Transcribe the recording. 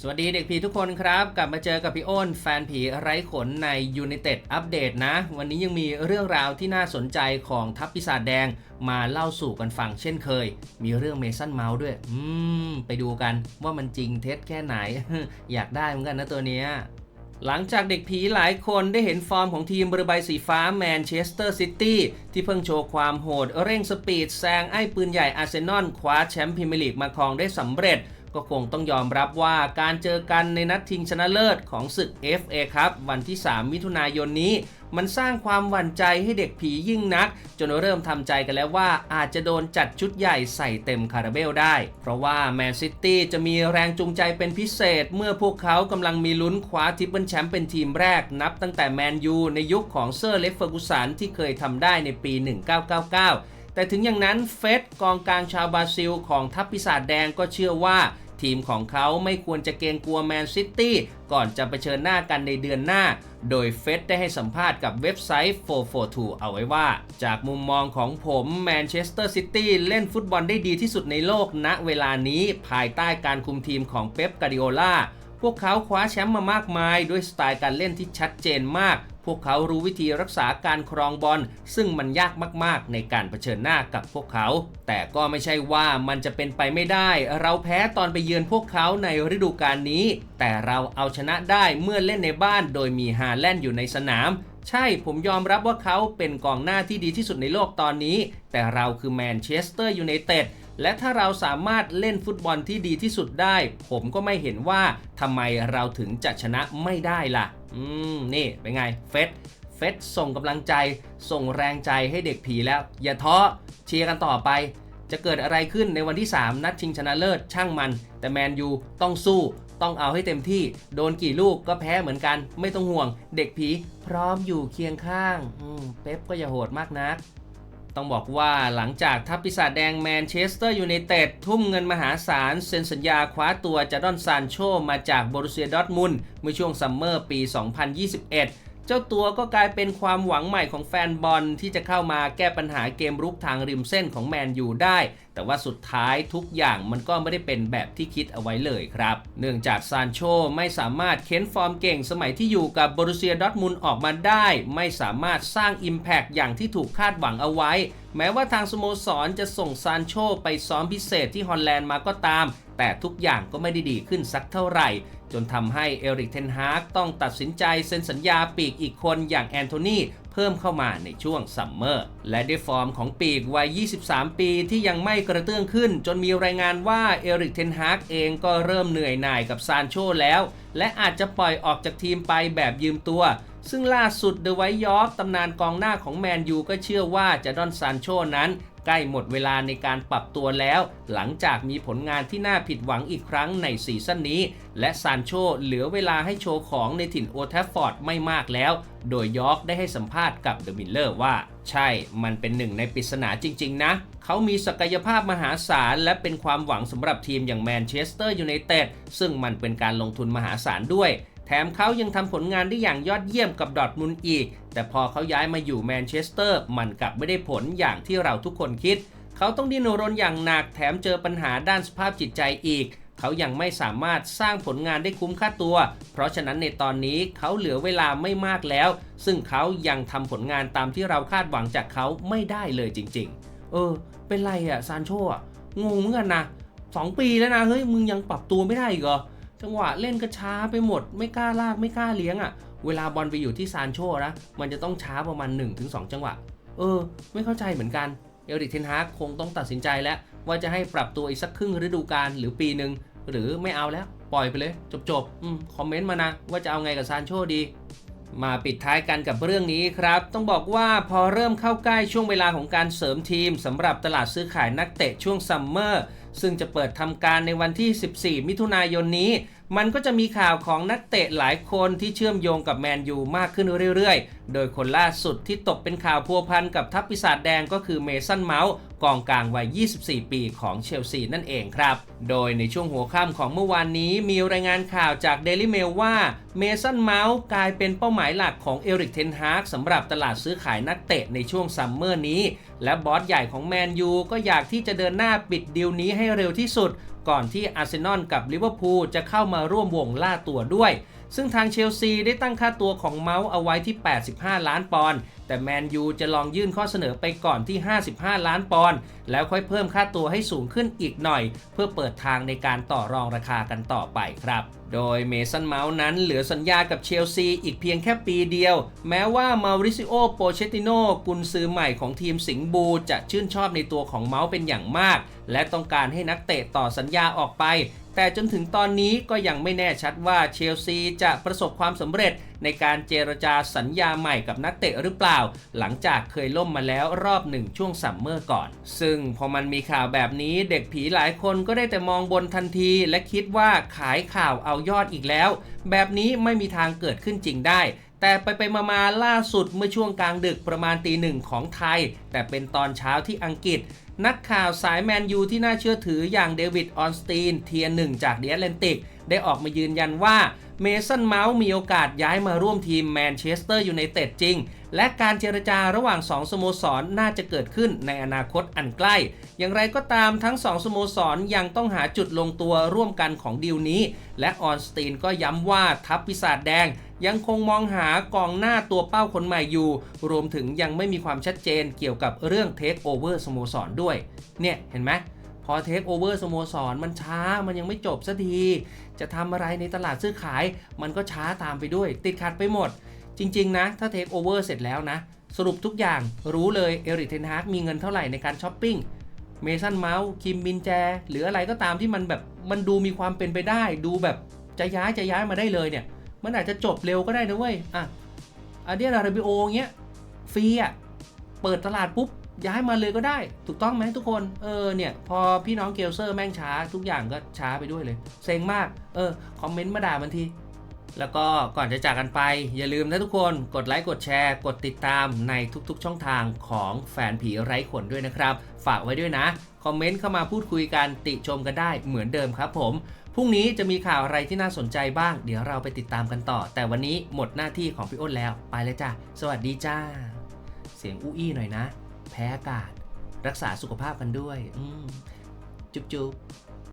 สวัสดีเด็กผีทุกคนครับ กลับมาเจอกับพี่โอ้นแฟนผีไร้ขนใน United Update นะ วันนี้ยังมีเรื่องราวที่น่าสนใจของทัพปีศาจแดงมาเล่าสู่กันฟังเช่นเคย มีเรื่องเมสันเมาส์ด้วย อืม ไปดูกันว่ามันจริงเท็จแค่ไหน อยากได้เหมือนกันนะตัวเนี้ยหลังจากเด็กผีหลายคนได้เห็นฟอร์มของทีมบริบายสีฟ้าแมนเชสเตอร์ซิตี้ที่เพิ่งโชว์ความโหดเร่งสปีดแซงไอ้ปืนใหญ่อาร์เซนอลคว้าแชมป์พรีเมียร์ลีกมาครองได้สำเร็จ ก็คงต้องยอมรับว่าการเจอกันในนัดชิงชนะเลิศของศึก FA ครับ วันที่ 3 มิถุนายนนี้ มันสร้างความหวั่นใจให้เด็กผียิ่งนัก จนเริ่มทำใจกันแล้วว่าอาจจะโดนจัดชุดใหญ่ใส่เต็มคาราเบลได้ เพราะว่าแมนซิตี้จะมีแรงจูงใจเป็นพิเศษ เมื่อพวกเขากำลังมีลุ้นคว้าทิปเปิลแชมป์เป็นทีมแรกนับตั้งแต่แมนยูในยุคของเซอร์เล็กเฟอร์กูสันที่เคยทำได้ในปี 1999แต่ถึงอย่างนั้นเฟสกองกลางชาวบราซิลของทัพปีศาจแดงก็เชื่อว่า ทีมของเขาไม่ควรจะเกรงกลัวแมนซิตี้ก่อนจะเผชิญหน้ากันในเดือนหน้า โดยเฟสได้ให้สัมภาษณ์กับเว็บไซต์ 442 เอาไว้ว่า จากมุมมองของผมแมนเชสเตอร์ซิตี้เล่นฟุตบอลได้ดีที่สุดในโลกณเวลานี้ภายใต้การคุมทีมของเป๊ปกาดิโอลาพวกเขาคว้าแชมป์มามากมาย ด้วยสไตล์การเล่นที่ชัดเจนมาก พวกเขารู้วิธีรักษาการครองบอลซึ่งมันยากมากๆ ในการเผชิญหน้ากับพวกเขา แต่ก็ไม่ใช่ว่ามันจะเป็นไปไม่ได้ เราแพ้ตอนไปเยือนพวกเขาในฤดูกาลนี้ แต่เราเอาชนะได้เมื่อเล่นในบ้าน โดยมีฮาแลนด์อยู่ในสนาม ใช่ผมยอมรับว่าเขาเป็นกองหน้าที่ดีที่สุดในโลกตอนนี้ แต่เราคือแมนเชสเตอร์ยูไนเต็ดและถ้าเราสามารถเล่นฟุตบอลที่ดีที่สุดได้ ผมก็ไม่เห็นว่าทำไมเราถึงจะชนะไม่ได้ล่ะอืม นี่เป็นไง เฟสเฟสส่งกำลังใจ ส่งแรงใจให้เด็กผีแล้ว อย่าท้อเชียร์กันต่อไป จะเกิดอะไรขึ้นในวันที่ 3 นัดชิงชนะเลิศช่างมัน แต่แมนยูต้องสู้ต้องเอาให้เต็มที่ โดนกี่ลูกก็แพ้เหมือนกัน ไม่ต้องห่วง เด็กผีพร้อมอยู่เคียงข้าง เป๊ปก็อย่าโหดมากนัก ต้องบอกว่าหลังจากทัพปีศาจแดงแมนเชสเตอร์ยูไนเต็ดทุ่มเงินมหาศาลเซ็นสัญญาคว้าตัวจาดอนซานโชมาจากบรุเซียดอร์ทมุนเมื่อช่วงซัมเมอร์ปี 2021 เจ้าตัวก็กลายเป็นความหวังใหม่ของแฟนบอลที่จะเข้ามาแก้ปัญหาเกมรุกทางริมเส้นของแมนยูได้ แต่ว่าสุดท้ายทุกอย่างมันก็ไม่ได้เป็นแบบที่คิดเอาไว้เลยครับ เนื่องจากซานโชไม่สามารถเค้นฟอร์มเก่งสมัยที่อยู่กับบรุเซียดอร์ทมุนออกมาได้ ไม่สามารถสร้าง Impact อย่างที่ถูกคาดหวังเอาไว้ แม้ว่าทางสโมสรจะส่งซานโชไปซ้อมพิเศษที่ฮอลแลนด์มาก็ตาม แต่ทุกอย่างก็ไม่ได้ดีขึ้นสักเท่าไหร่จนทำให้เอริกเทนฮากต้องตัดสินใจเซ็นสัญญาปีกอีกคนอย่างแอนโทนีเพิ่มเข้ามาในช่วงซัมเมอร์ และด้วยฟอร์มของปีกวัย 23 ปีที่ยังไม่กระเตื้องขึ้น จนมีรายงานว่าเอริกเทนฮากเองก็เริ่มเหนื่อยหน่ายกับซานโชแล้ว และอาจจะปล่อยออกจากทีมไปแบบยืมตัว ซึ่งล่าสุดเดอะไวท์ยอร์กตำนานกองหน้าของแมนยูก็เชื่อว่าจะดอนซานโชนั้น ใกล้หมดเวลาในการปรับตัวแล้ว หลังจากมีผลงานที่น่าผิดหวังอีกครั้งในซีซั่นนี้ และซานโชเหลือเวลาให้โชว์ของในถิ่นโอทัฟฟอร์ดไม่มากแล้ว โดยยอร์กได้ให้สัมภาษณ์กับเดอะมิลเลอร์ว่า ใช่ มันเป็นหนึ่งในปริศนาจริง ๆ นะ เขามีศักยภาพมหาศาล และเป็นความหวังสำหรับทีมอย่างแมนเชสเตอร์ยูไนเต็ดซึ่งมันเป็นการลงทุนมหาศาลด้วย แถมเขายังทำผลงานได้อย่างยอดเยี่ยมกับดอทมุนอีก แต่พอเขาย้ายมาอยู่แมนเชสเตอร์ มันกลับไม่ได้ผลอย่างที่เราทุกคนคิด เขาต้องดิ้นรนอย่างหนักแถมเจอปัญหาด้านสภาพจิตใจอีก เขายังไม่สามารถสร้างผลงานได้คุ้มค่าตัว เพราะฉะนั้นในตอนนี้เขาเหลือเวลาไม่มากแล้ว ซึ่งเขายังทำผลงานตามที่เราคาดหวังจากเขาไม่ได้เลยจริง ๆ เออ เป็นไรอะซานโชะงงเหมือนกันนะสองปีแล้วนะเฮ้ยมึงยังปรับตัวไม่ได้อีกเหรอ จังหวะเล่นก็ช้าไปหมด ไม่กล้าลากไม่กล้าเลี้ยงอะ่ะ เวลาบอลไปอยู่ที่ซานโชนะมันจะต้องช้าประมาณ 1-2 จังหวะ เออ ไม่เข้าใจเหมือนกันเอริกเทนฮากคงต้องตัดสินใจแล้วว่าจะให้ปรับตัวอีกสักครึ่งฤดูกาลหรือปีหนึ่งหรือไม่เอาแล้ว ปล่อยไปเลย จบๆอคอมเมนต์มานะ ว่าจะเอาไงกับซานโชดี มาปิดท้ายกันกับเรื่องนี้ครับ ต้องบอกว่าพอเริ่มเข้าใกล้ช่วงเวลาของการเสริมทีมสำหรับตลาดซื้อขายนักเตะช่วงซัมเมอร์ซึ่งจะเปิดทำการในวันที่ 14 มิถุนายนนี้ มันก็จะมีข่าวของนักเตะหลายคนที่เชื่อมโยงกับแมนยูมากขึ้นเรื่อยๆ โดยคนล่าสุดที่ตกเป็นข่าวพัวพันกับทัพปีศาจแดงก็คือเมสันเมาส์กองกลางวัย 24 ปีของเชลซีนั่นเองครับ โดยในช่วงหัวค่ำของเมื่อวานนี้มีรายงานข่าวจาก Daily Mail ว่าเมสันเมาส์กลายเป็นเป้าหมายหลักของเอริกเทนฮากสำหรับตลาดซื้อขายนักเตะในช่วงซัมเมอร์นี้ และบอสใหญ่ของแมนยูก็อยากที่จะเดินหน้าปิดดีลนี้ให้เร็วที่สุด ก่อนที่อาร์เซนอลกับลิเวอร์พูลจะเข้ามาร่วมวงล่าตัวด้วยซึ่งทางเชลซีได้ตั้งค่าตัวของเมาส์เอาไว้ที่ 85 ล้านปอนด์ แต่แมนยูจะลองยื่นข้อเสนอไปก่อนที่ 55 ล้านปอนด์ แล้วค่อยเพิ่มค่าตัวให้สูงขึ้นอีกหน่อย เพื่อเปิดทางในการต่อรองราคากันต่อไปครับ โดยเมสันเมาส์นั้นเหลือสัญญากับเชลซีอีกเพียงแค่ปีเดียว แม้ว่ามาริซิโอ โปเชติโนกุนซือใหม่ของทีมสิงห์บูจะชื่นชอบในตัวของเมาส์เป็นอย่างมาก และต้องการให้นักเตะต่อสัญญาออกไป แต่จนถึงตอนนี้ก็ยังไม่แน่ชัดว่าเชลซีจะประสบความสำเร็จในการเจรจาสัญญาใหม่กับนักเตะหรือเปล่า หลังจากเคยล่มมาแล้วรอบหนึ่งช่วงซัมเมอร์ก่อน ซึ่งพอมันมีข่าวแบบนี้เด็กผีหลายคนก็ได้แต่มองบนทันที และคิดว่าขายข่าวเอายอดอีกแล้ว แบบนี้ไม่มีทางเกิดขึ้นจริงได้แต่ไปไปมามาล่าสุดเมื่อช่วงกลางดึกประมาณตีหนึ่งของไทย แต่เป็นตอนเช้าที่อังกฤษ นักข่าวสายแมนยูที่น่าเชื่อถืออย่างเดวิดออนสตีนเทียหนึ่งจากเดียแลนติก ได้ออกมายืนยันว่า เมสันเมาส์มีโอกาสย้ายมาร่วมทีมแมนเชสเตอร์ยูไนเต็ดจริง และการเจรจาระหว่าง 2 สโมสรน่าจะเกิดขึ้นในอนาคตอันใกล้ อย่างไรก็ตามทั้ง 2 สโมสรยังต้องหาจุดลงตัวร่วมกันของดีลนี้ และออนสตีนก็ย้ำว่าทัพปีศาจแดงยังคงมองหากองหน้าตัวเป้าคนใหม่อยู่ รวมถึงยังไม่มีความชัดเจนเกี่ยวกับเรื่องเทคโอเวอร์สโมสรด้วย เนี่ยเห็นไหม พอเทคโอเวอร์สโมสรมันช้ามันยังไม่จบสักที จะทำอะไรในตลาดซื้อขาย มันก็ช้าตามไปด้วย ติดขัดไปหมด จริง ๆ นะ ถ้าเทคโอเวอร์เสร็จแล้วนะ สรุปทุกอย่างรู้เลยเอริกเทนฮากมีเงินเท่าไหร่ในการช้อปปิ้งเมสันเมาส์คิมบินแจ หรืออะไรก็ตามที่มันแบบมันดูมีความเป็นไปได้ ดูแบบจะย้ายจะย้ายมาได้เลยเนี่ย มันอาจจะจบเร็วก็ได้นะเว้ยอะอาเดียราบิโอเงี้ยฟรีอะเปิดตลาดปุ๊บ ย้ายมาเลยก็ได้ ถูกต้องไหมทุกคน เออเนี่ย พอพี่น้องเกลเซอร์แม่งช้า ทุกอย่างก็ช้าไปด้วยเลย เซ็งมาก เออ คอมเมนต์มาด่ามันที แล้วก็ก่อนจะจากกันไป อย่าลืมนะทุกคนกดไลค์กดแชร์ กดติดตามในทุกๆช่องทางของแฟนผีไร้ขนด้วยนะครับ ฝากไว้ด้วยนะ คอมเมนต์เข้ามาพูดคุยกันติชมกันได้เหมือนเดิมครับผมพรุ่งนี้จะมีข่าวอะไรที่น่าสนใจบ้าง เดี๋ยวเราไปติดตามกันต่อ แต่วันนี้หมดหน้าที่ของพี่อ้นแล้ว ไปเลยจ้าสวัสดีจ้า เสียงอู้อี้หน่อยนะ แพ้อากาศ รักษาสุขภาพกันด้วยอืจุ๊บจุ๊บ